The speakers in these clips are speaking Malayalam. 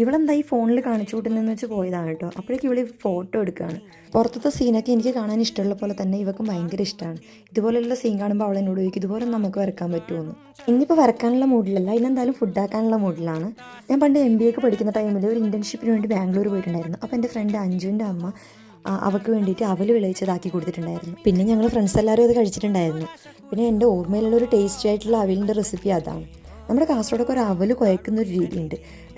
ഇവളെന്താ ഈ ഫോണിൽ കാണിച്ചു കൂട്ടുന്നതെന്ന് വെച്ച് പോയതാണ് കേട്ടോ. അപ്പോഴേക്കും ഇവൾ ഫോട്ടോ എടുക്കുകയാണ്. പുറത്തത്തെ സീനൊക്കെ എനിക്ക് കാണാൻ ഇഷ്ടമുള്ള പോലെ തന്നെ ഇവക്കും ഭയങ്കര ഇഷ്ടമാണ്. ഇതുപോലെയുള്ള സീൻ കാണുമ്പോൾ അവൾ എന്നോട് ചോദിക്കും ഇതുപോലെ നമുക്ക് വരക്കാൻ പറ്റുമെന്ന്? ഇന്നിപ്പോൾ വരക്കാനുള്ള മൂഡിലല്ല ഇന്നെന്തായാലും ഫുഡ് ആക്കാനുള്ള മൂഡിലാണ് ഞാൻ പണ്ട് എം ബി എക്ക് പഠിക്കുന്ന ടൈമിൽ ഒരു ഇന്റേൺഷിപ്പിന് വേണ്ടി ബാംഗ്ലൂർ പോയിട്ടുണ്ടായിരുന്നു. അപ്പോൾ എന്റെ ഫ്രണ്ട് അഞ്ജുവിന്റെ അമ്മ അവൾക്ക് വേണ്ടിയിട്ട് അവൽ വിളയിച്ചതാക്കി കൊടുത്തിട്ടുണ്ടായിരുന്നു. പിന്നെ ഞങ്ങൾ ഫ്രണ്ട്സ് എല്ലാവരും അത് കഴിച്ചിട്ടുണ്ടായിരുന്നു. പിന്നെ എന്റെ ഓർമ്മയിലുള്ള ഒരു ടേസ്റ്റി ആയിട്ടുള്ള അവിലിന്റെ റെസിപ്പി അതാണ്. നമ്മുടെ കാസർഗോഡൊക്കെ ഒരു അവൽ കുഴക്കുന്ന ഒരു രീതിയുണ്ട്.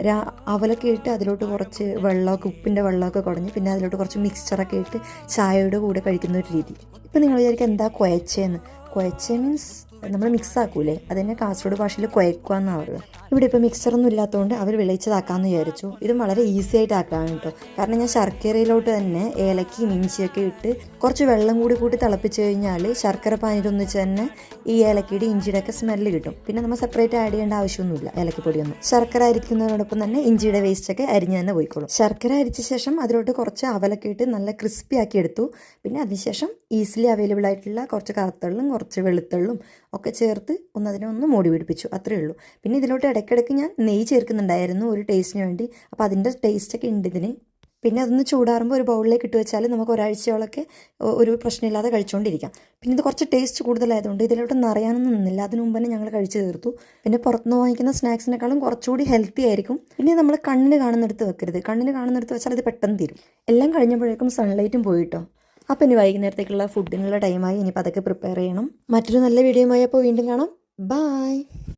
രാ അവലൊക്കെ ഇട്ട് അതിലോട്ട് കുറച്ച് വെള്ളമൊക്കെ ഉപ്പിന്റെ വെള്ളമൊക്കെ കുടഞ്ഞ് പിന്നെ അതിലോട്ട് കുറച്ച് മിക്സ്ചറൊക്കെ ഇട്ട് ചായയുടെ കൂടെ കഴിക്കുന്ന ഒരു രീതി. ഇപ്പം നിങ്ങൾ വിചാരിക്കുക എന്താ കുഴച്ചേന്ന്. കുഴച്ച മീൻസ് നമ്മൾ മിക്സ് ആക്കൂലേ? അതിനെ കാസർഗോഡ് ഭാഷയിൽ കുഴക്കുക എന്നാണ് പറയുക. ഇവിടെ ഇപ്പോൾ മിക്സറൊന്നും ഇല്ലാത്തതുകൊണ്ട് അവർ വിളയിച്ചതാക്കാമെന്ന് വിചാരിച്ചു. ഇതും വളരെ ഈസി ആയിട്ട് ആക്കാൻ കേട്ടോ. കാരണം ഞാൻ ശർക്കരയിലോട്ട് തന്നെ ഏലക്കയും ഇഞ്ചിയൊക്കെ ഇട്ട് കുറച്ച് വെള്ളം കൂടി കൂട്ടി തിളപ്പിച്ച് കഴിഞ്ഞാൽ ശർക്കര പാനിലൊന്നിച്ച് തന്നെ ഈ ഏലക്കയുടെ ഇഞ്ചിയുടെ ഒക്കെ സ്മെല്ല് കിട്ടും. പിന്നെ നമ്മൾ സെപ്പറേറ്റ് ആഡ് ചെയ്യേണ്ട ആവശ്യമൊന്നുമില്ല ഏലക്കപ്പൊടിയൊന്നും. ശർക്കര അരിക്കുന്നതിനോടൊപ്പം തന്നെ ഇഞ്ചിയുടെ വേസ്റ്റൊക്കെ അരിഞ്ഞ് തന്നെ പോയിക്കോളും. ശർക്കര അരിച്ച ശേഷം അതിലോട്ട് കുറച്ച് അവലൊക്കെ ഇട്ട് നല്ല ക്രിസ്പി ആക്കി എടുത്തു. പിന്നെ അതിനുശേഷം ഈസിലി അവൈലബിൾ ആയിട്ടുള്ള കുറച്ച് കറുത്തള്ളും കുറച്ച് വെളുത്തള്ളും ഒക്കെ ചേർത്ത് ഒന്ന് അതിനെ ഒന്ന് മൂടി പിടിപ്പിച്ചു. അത്രേ ഉള്ളൂ. പിന്നെ ഇതിലോട്ട് ഇടയ്ക്കിടയ്ക്ക് ഞാൻ നെയ്യ് ചേർക്കുന്നുണ്ടായിരുന്നു ഒരു ടേസ്റ്റിന് വേണ്ടി. അപ്പോൾ അതിന്റെ ടേസ്റ്റൊക്കെ ഉണ്ട് ഇതിന്. പിന്നെ അതൊന്ന് ചൂടാറുമ്പോൾ ഒരു ബൗളിലേക്ക് ഇട്ട് വെച്ചാൽ നമുക്ക് ഒരാഴ്ചയോളൊക്കെ ഒരു പ്രശ്നമില്ലാതെ കഴിച്ചുകൊണ്ടിരിക്കാം പിന്നെ ഇത് കുറച്ച് ടേസ്റ്റ് കൂടുതലായതുകൊണ്ട് ഇതിലോട്ട് നിറയാനൊന്നും നിന്നില്ല. അതിനു മുമ്പ് തന്നെ ഞങ്ങൾ കഴിച്ചു തീർത്തു. പിന്നെ പുറത്തുനിന്ന് വാങ്ങിക്കുന്ന സ്നാക്സിനേക്കാളും കുറച്ചുകൂടി ഹെൽത്തി ആയിരിക്കും. പിന്നെ നമ്മൾ കണ്ണിന് കാണുന്നിടത്ത് വെക്കരുത്. കണ്ണിന് കാണുന്നിടത്ത് വെച്ചാൽ അത് പെട്ടെന്ന് തീരും. എല്ലാം കഴിഞ്ഞപ്പോഴേക്കും സൺലൈറ്റും പോയിട്ടോ. അപ്പോൾ ഇനി വൈകുന്നേരത്തേക്കുള്ള ഫുഡിനുള്ള ടൈമായി ഇനിയിപ്പോൾ അതൊക്കെ പ്രിപ്പയർ ചെയ്യണം. മറ്റൊരു നല്ല വീഡിയോയുമായി അപ്പോൾ വീണ്ടും കാണാം. ബായ്